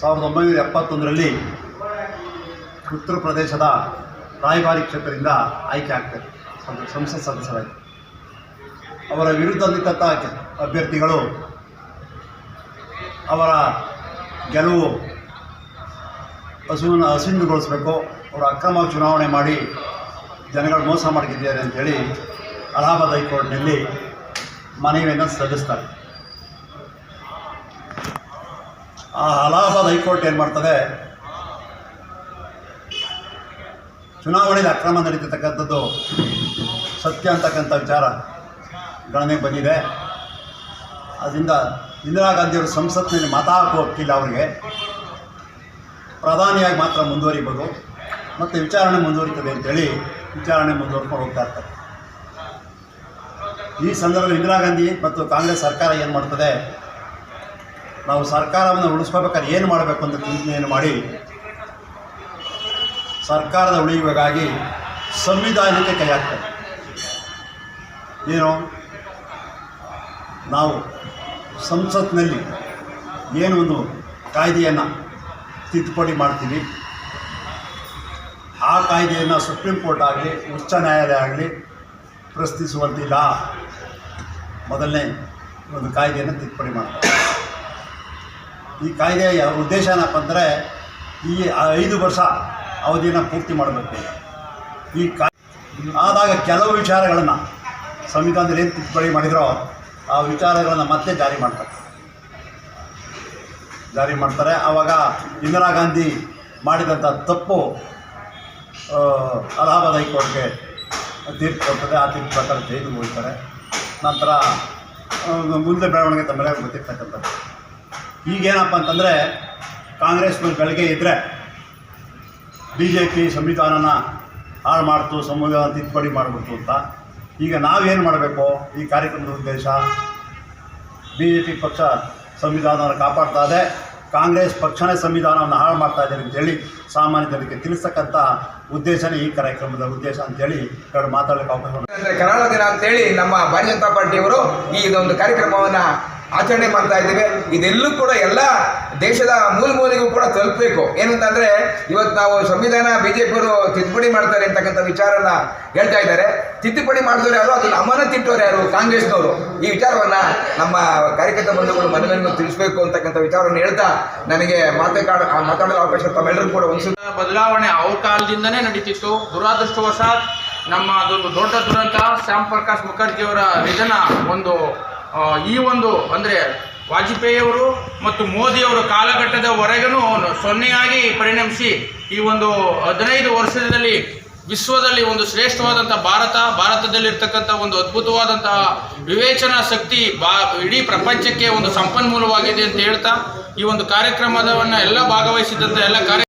ಸಾವಿರದ ಒಂಬೈನೂರ ಎಪ್ಪತ್ತೊಂದರಲ್ಲಿ ಉತ್ತರ ಪ್ರದೇಶದ ರಾಯಬಾರಿ ಕ್ಷೇತ್ರದಿಂದ ಆಯ್ಕೆ ಆಗ್ತಾರೆ. ಸಂಸತ್ ಸದಸ್ಯರಾಗಿ. ಅವರ ವಿರುದ್ಧ ನಿಂತ ಅಭ್ಯರ್ಥಿಗಳು ಅವರ ಗೆಲುವು ಹಸುವನ್ನು ಹಸಿಂದುಗೊಳಿಸಬೇಕು. ಅವರು ಅಕ್ರಮ ಚುನಾವಣೆ ಮಾಡಿ ಜನಗಳು ಮೋಸ ಮಾಡಿದ್ದಾರೆ ಅಂತೇಳಿ ಅಲಹಾಬಾದ್ ಹೈಕೋರ್ಟ್ನಲ್ಲಿ ಮನವಿಯನ್ನು ಸಲ್ಲಿಸ್ತಾರೆ. ಆ ಅಲಹಾಬಾದ್ ಹೈಕೋರ್ಟ್ ಏನು ಮಾಡ್ತದೆ? ಚುನಾವಣೆಯಲ್ಲಿ ಅಕ್ರಮ ನಡೀತಿರ್ತಕ್ಕಂಥದ್ದು ಸತ್ಯ ಅಂತಕ್ಕಂಥ ವಿಚಾರ ಗಣನೆಗೆ ಬಂದಿದೆ. ಅದರಿಂದ ಇಂದಿರಾ ಗಾಂಧಿಯವರು ಸಂಸತ್ತಿನಲ್ಲಿ ಮತ ಹಾಕುವ ಹಕ್ಕಿಲ್ಲ ಅವರಿಗೆ. ಪ್ರಧಾನಿಯಾಗಿ ಮಾತ್ರ ಮುಂದುವರಿಬೋದು. ಮತ್ತು ವಿಚಾರಣೆ ಮುಂದುವರಿತದೆ ಅಂತೇಳಿ ವಿಚಾರಣೆ ಮುಂದುವರ್ಕೊಂಡು ಹೋಗ್ತಾ ಇರ್ತಾರೆ. ಈ ಸಂದರ್ಭದಲ್ಲಿ ಇಂದಿರಾ ಗಾಂಧಿ ಮತ್ತು ಕಾಂಗ್ರೆಸ್ ಸರ್ಕಾರ ಏನು ಮಾಡ್ತದೆ? ನಾವು ಸರ್ಕಾರವನ್ನು ಉಳಿಸ್ಕೋಬೇಕಾದ್ರೆ ಏನು ಮಾಡಬೇಕು ಅಂತ ಚಿಂತನೆಯನ್ನು ಮಾಡಿ ಸರ್ಕಾರದ ಉಳಿಯುವಾಗಿ ಸಂವಿಧಾನಕ್ಕೆ ಕೈ ಏನು? ನಾವು ಸಂಸತ್ನಲ್ಲಿ ಒಂದು ಕಾಯ್ದೆಯನ್ನು ತಿದ್ದುಪಡಿ ಮಾಡ್ತೀವಿ. ಆ ಕಾಯ್ದೆಯನ್ನು ಸುಪ್ರೀಂ ಕೋರ್ಟ್ ಆಗಲಿ, ಉಚ್ಚ ನ್ಯಾಯಾಲಯ ಆಗಲಿ ಪ್ರಶ್ನಿಸುವಂತಿಲ್ಲ. ಮೊದಲನೇ ಒಂದು ಕಾಯ್ದೆಯನ್ನು ತಿದ್ದುಪಡಿ ಮಾಡ್ತಾರೆ. ಈ ಕಾಯ್ದೆಯ ಉದ್ದೇಶ ಏನಪ್ಪ ಅಂದರೆ ಈ ಐದು ವರ್ಷ ಅವಧಿನ ಪೂರ್ತಿ ಮಾಡಬೇಕು. ಈ ಕಾ ಆದಾಗ ಕೆಲವು ವಿಚಾರಗಳನ್ನು ಸಂವಿಧಾನದಲ್ಲಿ ಏನು ತಿದ್ದುಪಡಿ ಮಾಡಿದರೋ ಆ ವಿಚಾರಗಳನ್ನು ಮತ್ತೆ ಜಾರಿ ಮಾಡ್ತಾರೆ. ಜಾರಿ ಮಾಡ್ತಾರೆ. ಆವಾಗ ಇಂದಿರಾ ಗಾಂಧಿ ಮಾಡಿದಂಥ ತಪ್ಪು ಅಲಹಾಬಾದ್ ಹೈಕೋರ್ಟ್ಗೆ ತೀರ್ಪು ಕೊಡ್ತದೆ. ಆ ತೀರ್ಪು ಪ್ರಕಾರ ಜೈಲಿಗೆ ಹೋಗ್ತಾರೆ. ನಂತರ ಮುಂದೆ ಬೆಳವಣಿಗೆ ತಮ್ಮೆಲ್ಲ ಗೊತ್ತಿರ್ತಕ್ಕಂಥದ್ದು. ಈಗೇನಪ್ಪ ಅಂತಂದರೆ ಕಾಂಗ್ರೆಸ್ ಬೆಳಗ್ಗೆ ಇದ್ದರೆ ಬಿ ಜೆ ಪಿ ಸಂವಿಧಾನನ ಹಾಳು ಮಾಡ್ತು, ಸಂವಿಧಾನ ತಿದ್ದುಪಡಿ ಮಾಡಿಬಿಡ್ತು ಅಂತ. ಈಗ ನಾವೇನು ಮಾಡಬೇಕು ಈ ಕಾರ್ಯಕ್ರಮದ ಉದ್ದೇಶ? ಬಿ ಜೆ ಪಿ ಪಕ್ಷ ಸಂವಿಧಾನವನ್ನು ಕಾಪಾಡ್ತಾ ಇದೆ. ಕಾಂಗ್ರೆಸ್ ಪಕ್ಷನೇ ಸಂವಿಧಾನವನ್ನು ಹಾಳು ಮಾಡ್ತಾ ಇದ್ದಾರೆ ಅಂತೇಳಿ ಸಾಮಾನ್ಯ ಜನರಿಗೆ ತಿಳಿಸ್ತಕ್ಕಂಥ ಉದ್ದೇಶನೇ ಈ ಕಾರ್ಯಕ್ರಮದ ಉದ್ದೇಶ ಅಂತೇಳಿ ಎರಡು ಮಾತಾಡಲಿಕ್ಕೆ ಅವಕಾಶ ಕರಾಳ ದಿನ ಅಂತೇಳಿ ನಮ್ಮ ಭಾರತೀಯ ಜನತಾ ಪಾರ್ಟಿಯವರು ಈ ಒಂದು ಕಾರ್ಯಕ್ರಮವನ್ನ ಆಚರಣೆ ಮಾಡ್ತಾ ಇದ್ದೇವೆ. ಇದೆಲ್ಲೂ ಕೂಡ ಎಲ್ಲ ದೇಶದ ಮೂಲ ಮೂಲಿಗೂ ಕೂಡ ತಲುಪಬೇಕು. ಏನಂತಂದ್ರೆ, ಇವತ್ತು ನಾವು ಸಂವಿಧಾನ, ಬಿಜೆಪಿಯವರು ತಿದ್ದುಪಡಿ ಮಾಡ್ತಾರೆ ಅಂತಕ್ಕಂಥ ವಿಚಾರನ ಹೇಳ್ತಾ ಇದ್ದಾರೆ. ತಿದ್ದುಪಡಿ ಮಾಡಿದವರು ಯಾರು? ಅದ್ರಲ್ಲಿ ಅಮಾನತ್ ಇಟ್ಟವ್ರು ಯಾರು? ಕಾಂಗ್ರೆಸ್ನವರು. ಈ ವಿಚಾರವನ್ನ ನಮ್ಮ ಕಾರ್ಯಕರ್ತ ಬಂಧುಗಳು ಮನವಿಯನ್ನು ತಿಳಿಸಬೇಕು ಅಂತಕ್ಕಂಥ ವಿಚಾರವನ್ನು ಹೇಳ್ತಾ ನನಗೆ ಮಾತಾಡ ಮಾತಾಡಲು ಅವಕಾಶ ತಮ್ಮೆಲ್ಲರೂ ಕೂಡ ಒಂದು ಬದಲಾವಣೆ ಅವ್ರ ಕಾಲದಿಂದನೇ ನಡೀತಿತ್ತು. ದುರಾದೃಷ್ಟವಶಾತ್ ನಮ್ಮ ಅದೊಂದು ದೊಡ್ಡ ದುರಂತ. ಶ್ಯಾಮ್ ಪ್ರಕಾಶ್ ಮುಖರ್ಜಿಯವರ ನಿಧನ ಒಂದು ಈ ಒಂದು ಅಂದರೆ ವಾಜಪೇಯಿಯವರು ಮತ್ತು ಮೋದಿಯವರ ಕಾಲಘಟ್ಟದವರೆಗೂ ಸೊನ್ನೆಯಾಗಿ ಪರಿಣಮಿಸಿ ಈ ಒಂದು ಹದಿನೈದು ವರ್ಷದಲ್ಲಿ ವಿಶ್ವದಲ್ಲಿ ಒಂದು ಶ್ರೇಷ್ಠವಾದಂಥ ಭಾರತ, ಭಾರತದಲ್ಲಿರ್ತಕ್ಕಂಥ ಒಂದು ಅದ್ಭುತವಾದಂತಹ ವಿವೇಚನಾ ಶಕ್ತಿ ಬಾ, ಇಡೀ ಪ್ರಪಂಚಕ್ಕೆ ಒಂದು ಸಂಪನ್ಮೂಲವಾಗಿದೆ ಅಂತ ಹೇಳ್ತಾ ಈ ಒಂದು ಕಾರ್ಯಕ್ರಮದವನ್ನು ಎಲ್ಲ ಭಾಗವಹಿಸಿದಂಥ ಎಲ್ಲ ಕಾರ್ಯ